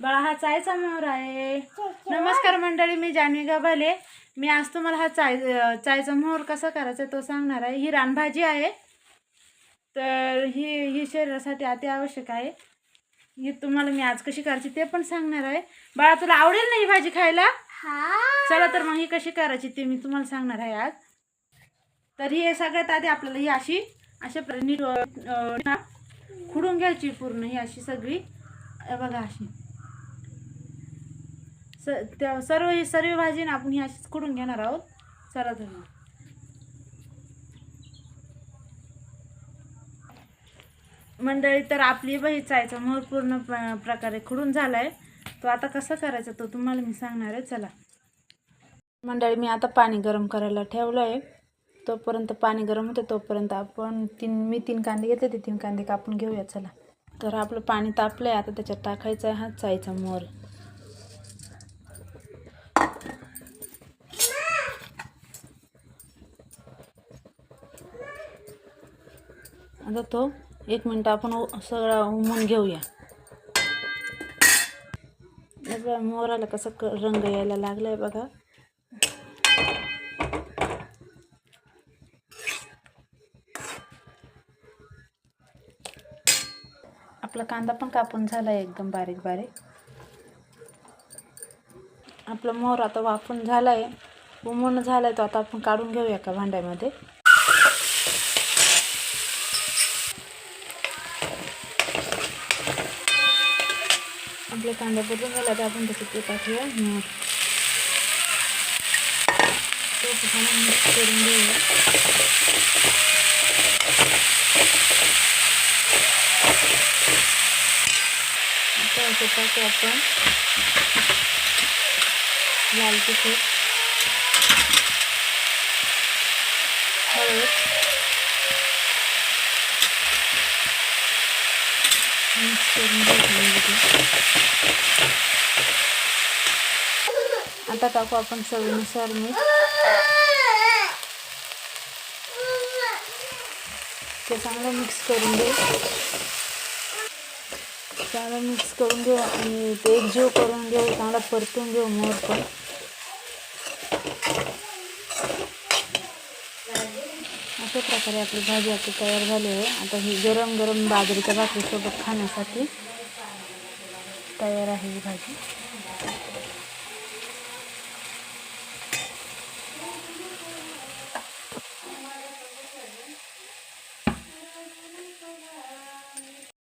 बाळा हा चायचा मोहर आहे. नमस्कार मंडळी मी जान्हवी गबाले मी आज तुम्हाला हा चाय चायचा मोहर कसा करायचा तो सांगणार आहे. ही रानभाजी आहे. तर ही ही शरीरासाठी अति आवश्यक आहे. ही तुम्हाला मी आज कशी करायची ते पण सांगणार आहे. बाळा तुला आवडेल ना ही भाजी खायला? चला तर मग ही कशी करायची ते मी तुम्हाला सांगणार आहे आज. तर ही सगळ्यात आधी आपल्याला ही अशी अशा नीट खुडून घ्यायची पूर्ण ही अशी सगळी. बघा अशी. स त्या सर्व ही सर्व भाजी ना आपण ही अशीच खुडून घेणार आहोत? चला तर मंडळी तर आपली बहिचायचं चायचा मोहर पूर्ण प्रकारे खुडून झाला आहे तो आता कसा करायचा तो तुम्हाला मी सांगणार आहे. चला. मंडळी मी आता पाणी गरम करायला ठेवलं आहे तोपर्यंत पाणी गरम होते तोपर्यंत आपण तीन मी तीन कांदे घेतले ते तीन कांदे कापून घेऊया. चला. तर आपलं पाणी तापलं आहे आता त्याच्यात टाकायचं आहे हा चायचा मोर. आता तो एक मिनटं आपण उ- सगळा उमून घेऊया. मोराला बघा, क रंग यायला लागलाय बघा. आपला कांदा पण कापून झाला आहे एकदम बारीक बारीक. आपला मोहर आता वाफून झाला आहे उमून झाला आहे तो आता आपण काढून घेऊया का भांड्यामध्ये. आपले कांदा बदलून झाला तर आपण त्याचे ते टाकूया. मोहर. तो मिक्स करून घेऊया. आता असं टाकू आपण लाल तिखट हळद मिक्स करून घेतलं आता टाकू आपण चवीनुसार मीठ ते चांगलं मिक्स करून घेऊ चांगलं मिक्स करून घेऊ आणि ते एकजीव करून घेऊ चांगला परतून घेऊ मोर पण. अशा प्रकारे आपली भाजी आपली तयार झाली आहे. आता ही गरम गरम बाजरीच्या भाकरीसोबत खाण्यासाठी तयार आहे ही भाजी.